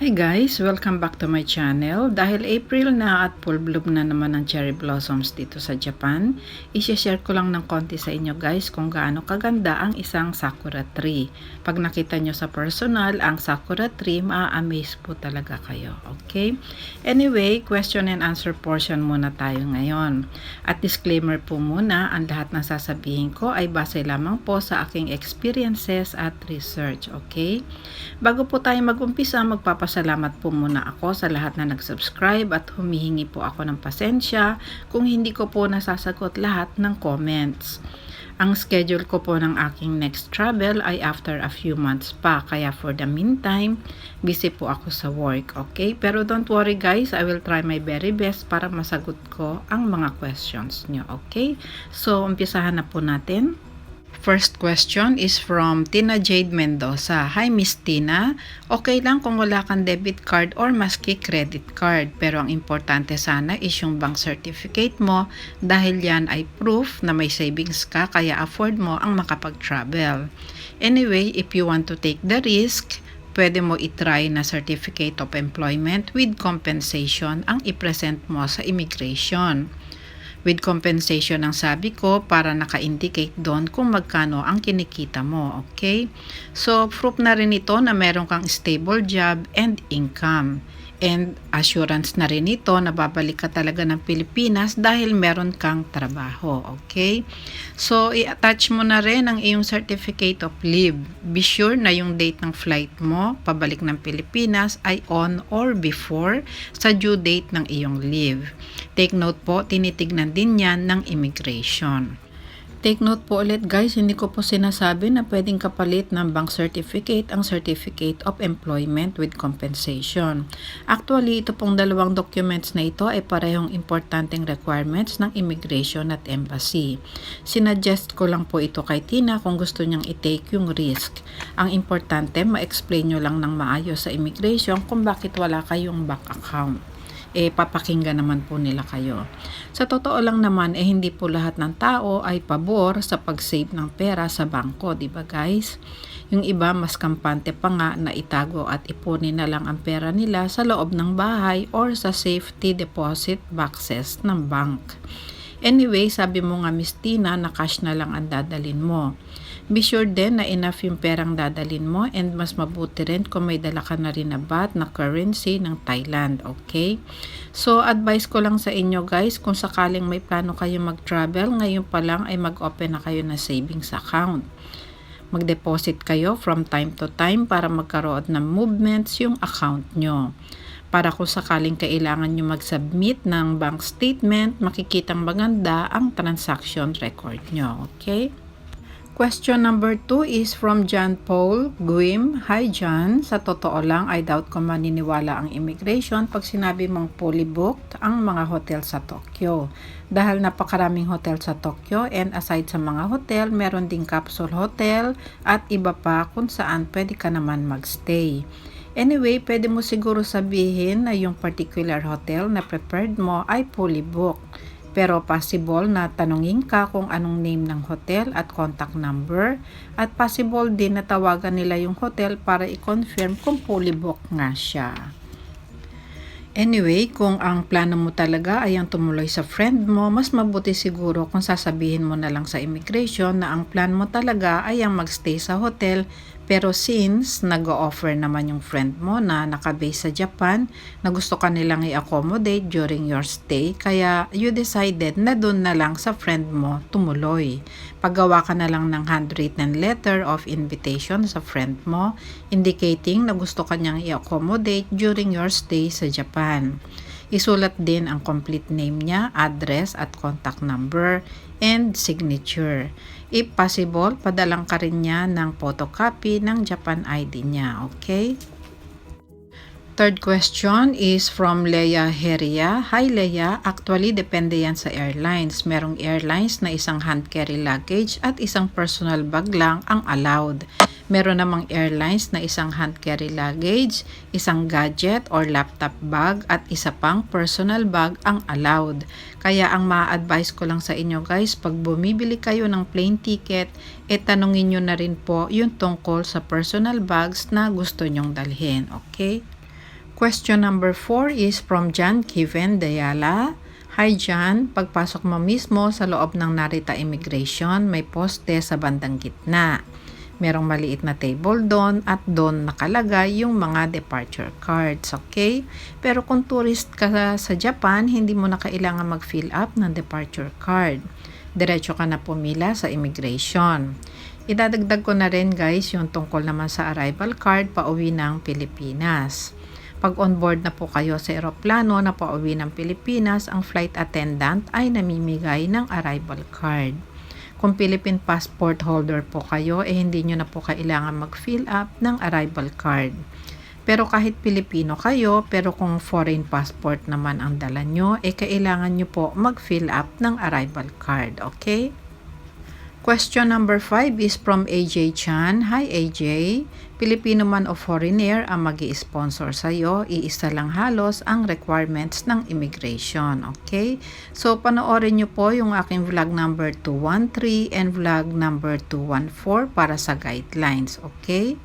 Hi guys! Welcome back to my channel. Dahil April na at full bloom na naman ang cherry blossoms dito sa Japan, isi-share ko lang ng konti sa inyo guys kung gaano kaganda ang isang sakura tree. Pag nakita nyo sa personal ang sakura tree, maa-amaze po talaga kayo. Okay? Anyway, question and answer portion muna tayo ngayon. At disclaimer po muna, ang lahat ng sasabihin ko ay base lamang po sa aking experiences at research. Okay? Bago po tayo mag-umpisa, magpapasalamat po muna ako sa lahat na nag-subscribe at humihingi po ako ng pasensya kung hindi ko po nasasagot lahat ng comments. Ang schedule ko po ng aking next travel ay after a few months pa. Kaya for the meantime, busy po ako sa work. Okay? Pero don't worry guys, I will try my very best para masagot ko ang mga questions nyo. Okay? So, umpisahan na po natin. First question is from Tina Jade Mendoza. Hi Miss Tina, okay lang kung wala kang debit card or maski credit card pero ang importante sana is yung bank certificate mo dahil yan ay proof na may savings ka kaya afford mo ang makapag-travel. Anyway, if you want to take the risk, pwede mo itry na certificate of employment with compensation ang i-present mo sa immigration with compensation ang sabi ko para naka-indicate doon kung magkano ang kinikita mo, okay? So, proof na rin ito na meron kang stable job and income. And assurance na rin ito na babalik ka talaga ng Pilipinas dahil meron kang trabaho, okay? So, i-attach mo na rin ang iyong certificate of leave. Be sure na yung date ng flight mo pabalik ng Pilipinas ay on or before sa due date ng iyong leave. Take note po, tinitignan din yan ng immigration. Take note po ulit guys, hindi ko po sinasabi na pwedeng kapalit ng bank certificate ang certificate of employment with compensation. Actually, ito pong dalawang documents na ito ay parehong importanteng requirements ng immigration at embassy. Sinuggest ko lang po ito kay Tina kung gusto niyang i-take yung risk. Ang importante, ma-explain nyo lang ng maayos sa immigration kung bakit wala kayong bank account eh papakinggan naman po nila kayo. Sa totoo lang naman eh hindi po lahat ng tao ay pabor sa pag-save ng pera sa bangko, di ba guys? Yung iba mas kampante pa nga na itago at ipunin na lang ang pera nila sa loob ng bahay or sa safety deposit boxes ng bank. Anyway, sabi mo nga Miss Tina na cash na lang ang dadalin mo. Be sure din na enough yung perang dadalin mo and mas mabuti rin kung may dala ka na rin na baht na currency ng Thailand, okay? So, advice ko lang sa inyo guys, kung sakaling may plano kayo mag-travel, ngayon pa lang ay mag-open na kayo na savings account. Mag-deposit kayo from time to time para magkaroon ng movements yung account nyo para kung sakaling kailangan nyo mag-submit ng bank statement, makikitang maganda ang transaction record nyo. Okay? Question number 2 is from John Paul Guim. Hi John, sa totoo lang I doubt kung maniniwala ang immigration pag sinabi mong fully booked ang mga hotel sa Tokyo. Dahil napakaraming hotel sa Tokyo and aside sa mga hotel, meron ding capsule hotel at iba pa kung saan pwede ka naman magstay. Anyway, pwede mo siguro sabihin na yung particular hotel na prepared mo ay fully booked pero possible na tanungin ka kung anong name ng hotel at contact number at possible din na tawagan nila yung hotel para i-confirm kung fully booked nga siya. Anyway, kung ang plano mo talaga ay ang tumuloy sa friend mo, mas mabuti siguro kung sasabihin mo na lang sa immigration na ang plan mo talaga ay ang magstay sa hotel pero since nag-offer naman yung friend mo na nakabase sa Japan na gusto ka nilang i-accommodate during your stay, kaya you decided na doon na lang sa friend mo tumuloy. Paggawa ka na lang ng handwritten letter of invitation sa friend mo indicating na gusto ka niyang i-accommodate during your stay sa Japan. Isulat din ang complete name niya, address at contact number, and signature. If possible, padalang ka rin niya ng photocopy ng Japan ID niya, okay? Third question is from Leia Heria. Hi Leia, actually depende yan sa airlines. Merong airlines na isang hand carry luggage at isang personal bag lang ang allowed. Meron namang airlines na isang hand carry luggage, isang gadget or laptop bag at isa pang personal bag ang allowed. Kaya ang ma-advise ko lang sa inyo guys, pag bumibili kayo ng plane ticket, e tanungin nyo na rin po yung tungkol sa personal bags na gusto nyong dalhin. Okay? Question number 4 is from John Kiven Dayala. Hi John, pagpasok mo mismo sa loob ng Narita Immigration, may poste sa bandang gitna. Merong maliit na table doon at doon nakalagay yung mga departure cards, okay? Pero kung tourist ka sa Japan, hindi mo na kailangan mag-fill up ng departure card. Diretso ka na pumila sa immigration. Idadagdag ko na rin guys yung tungkol naman sa arrival card pauwi ng Pilipinas. Pag on board na po kayo sa eroplano na pauwi ng Pilipinas, ang flight attendant ay namimigay ng arrival card. Kung Philippine passport holder po kayo, eh hindi nyo na po kailangan mag-fill up ng arrival card. Pero kahit Pilipino kayo, pero kung foreign passport naman ang dala nyo, eh kailangan nyo po mag-fill up ng arrival card, okay? Question number 5 is from AJ Chan. Hi AJ, Pilipino man o foreigner ang mag sponsor sa iyo, iisa lang halos ang requirements ng immigration. Okay? So panoorin niyo po yung aking vlog number 213 and vlog number 214 para sa guidelines. Okay?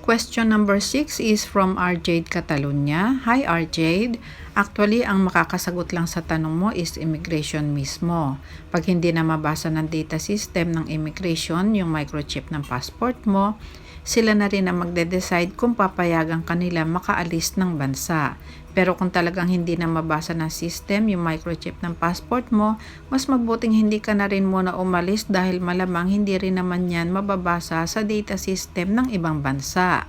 Question number 6 is from RJ Catalunya. Hi RJ, actually ang makakasagot lang sa tanong mo is immigration mismo. Pag hindi na mabasa ng data system ng immigration yung microchip ng passport mo, sila na rin ang magde-decide kung papayagan kanila makaalis ng bansa. Pero kung talagang hindi na mabasa ng system yung microchip ng passport mo, mas mabuting hindi ka na rin muna umalis dahil malamang hindi rin naman yan mababasa sa data system ng ibang bansa.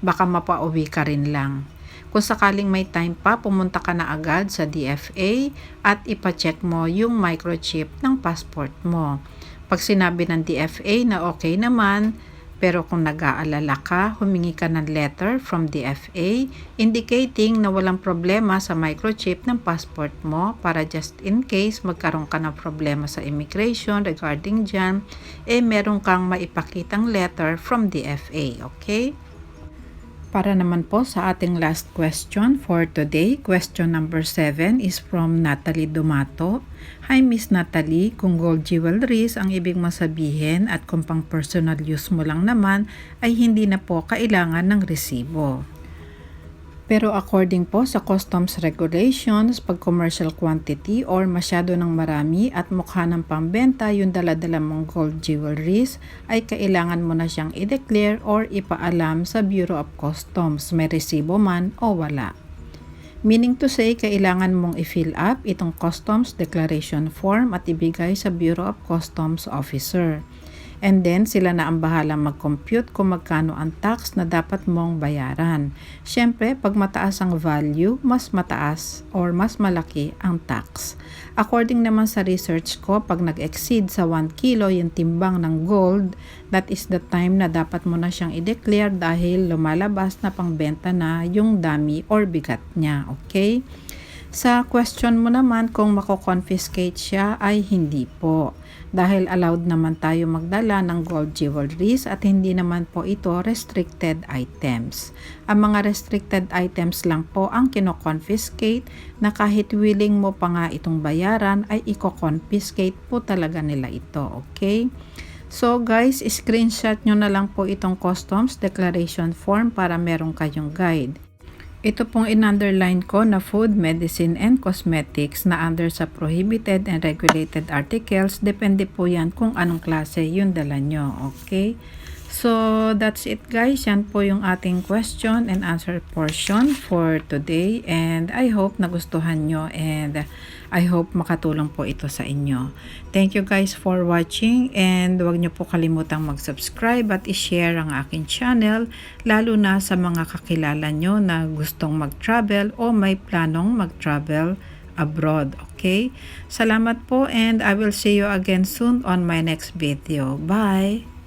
Baka mapauwi ka rin lang. Kung sakaling may time pa, pumunta ka na agad sa DFA at ipacheck mo yung microchip ng passport mo. Pag sinabi ng DFA na okay naman, pero kung nag-aalala ka, humingi ka ng letter from DFA indicating na walang problema sa microchip ng passport mo para just in case magkaroon ka ng problema sa immigration regarding dyan, eh meron kang maipakitang letter from DFA, okay? Para naman po sa ating last question for today, question number 7 is from Natalie Dumato. Hi Miss Natalie, kung gold jewelries ang ibig masabihin at kung pang personal use mo lang naman ay hindi na po kailangan ng resibo. Pero according po sa customs regulations, pag commercial quantity or masyado ng marami at mukha ng pambenta yung daladala mong gold jewelries, ay kailangan mo na siyang i-declare or ipaalam sa Bureau of Customs, may resibo man o wala. Meaning to say, kailangan mong i-fill up itong customs declaration form at ibigay sa Bureau of Customs officer. And then, sila na ang bahala mag-compute kung magkano ang tax na dapat mong bayaran. Siyempre, pag mataas ang value, mas mataas or mas malaki ang tax. According naman sa research ko, pag nag-exceed sa 1 kilo yung timbang ng gold, that is the time na dapat mo na siyang i-declare dahil lumalabas na pangbenta na yung dami or bigat niya. Okay? Sa question mo naman kung mako-confiscate siya ay hindi po dahil allowed naman tayo magdala ng gold jewelries at hindi naman po ito restricted items. Ang mga restricted items lang po ang kino-confiscate na kahit willing mo pa nga itong bayaran ay i-confiscate po talaga nila ito, okay? So guys, screenshot nyo na lang po itong customs declaration form para meron kayong guide. Ito pong in-underline ko na food, medicine, and cosmetics na under sa prohibited and regulated articles. Depende po yan kung anong klase yung dala nyo. Okay? So, that's it guys. Yan po yung ating question and answer portion for today. And I hope nagustuhan nyo and I hope makatulong po ito sa inyo. Thank you guys for watching and huwag nyo po kalimutang mag-subscribe at i-share ang aking channel lalo na sa mga kakilala nyo na gustong mag-travel o may planong mag-travel abroad. Okay? Salamat po and I will see you again soon on my next video. Bye!